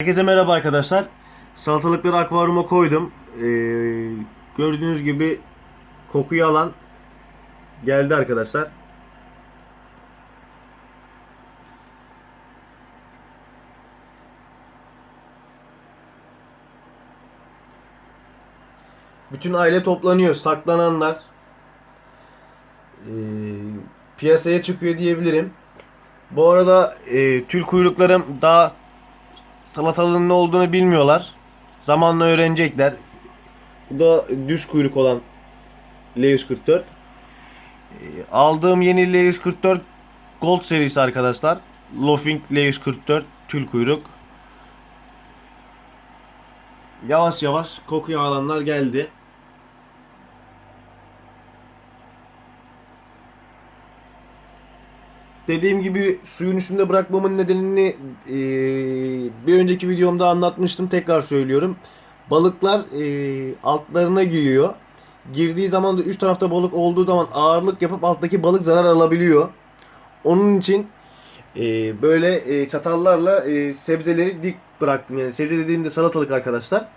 Herkese merhaba arkadaşlar. Salatalıkları akvaryuma koydum. Ee, gördüğünüz gibi kokuyu alan geldi arkadaşlar. Bütün aile toplanıyor. Saklananlar ee, piyasaya çıkıyor diyebilirim. Bu arada e, tül kuyruklarım daha salatalığın ne olduğunu bilmiyorlar. Zamanla öğrenecekler. Bu da düz kuyruk olan L144. Ee, Aldığım yeni L144 Gold serisi arkadaşlar. Lofing L144 tül kuyruk. Yavaş yavaş kokuyu alanlar geldi. Dediğim gibi suyun üstünde bırakmamın nedenini eee, bir önceki videomda anlatmıştım. Tekrar söylüyorum. Balıklar eee, altlarına giriyor. Girdiği zaman da üst tarafta balık olduğu zaman ağırlık yapıp alttaki balık zarar alabiliyor. Onun için eee, böyle eee, çatallarla eee, sebzeleri dik bıraktım. Yani sebze dediğimde salatalık arkadaşlar.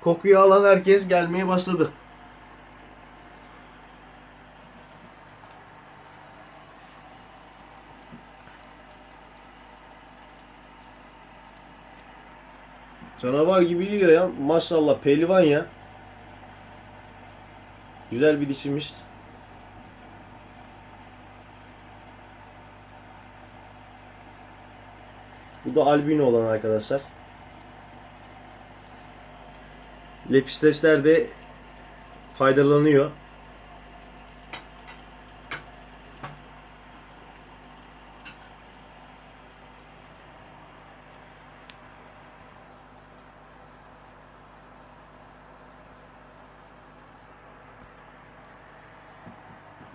Kokuyu alan herkes gelmeye başladı. Canavar gibi yiyor ya. Maşallah pehlivan ya. Güzel bir dişimiz. Bu da albino olan arkadaşlar. Lepisteşler de faydalanıyor.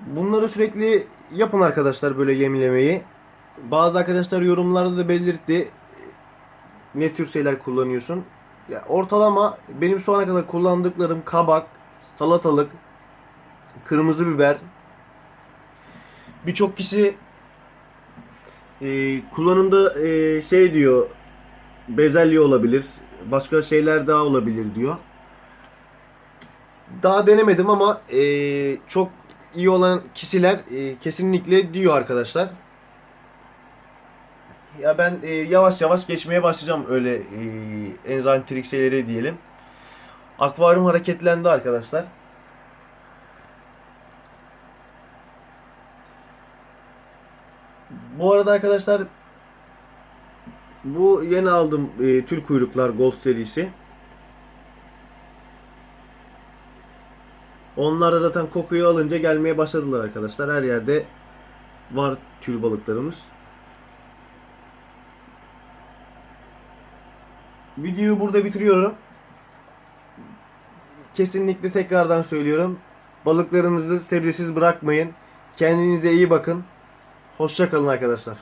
Bunları sürekli yapın arkadaşlar böyle yemlemeyi. Bazı arkadaşlar yorumlarda da belirtti. Ne tür şeyler kullanıyorsun? Ya ortalama benim şu ana kadar kullandıklarım kabak, salatalık, kırmızı biber. Birçok kişi e, kullanımda e, şey diyor bezelye olabilir. Başka şeyler daha olabilir diyor. Daha denemedim ama e, çok iyi olan kişiler e, kesinlikle diyor arkadaşlar. Ya ben e, yavaş yavaş geçmeye başlayacağım öyle e, enzantrik şeyleri diyelim. Akvaryum hareketlendi arkadaşlar. Bu arada arkadaşlar bu yeni aldım e, tül kuyruklar Gold serisi. Onlar da zaten kokuyu alınca gelmeye başladılar arkadaşlar. Her yerde var tül balıklarımız. Videoyu burada bitiriyorum. Kesinlikle tekrardan söylüyorum. Balıklarınızı sebzesiz bırakmayın. Kendinize iyi bakın. Hoşça kalın arkadaşlar.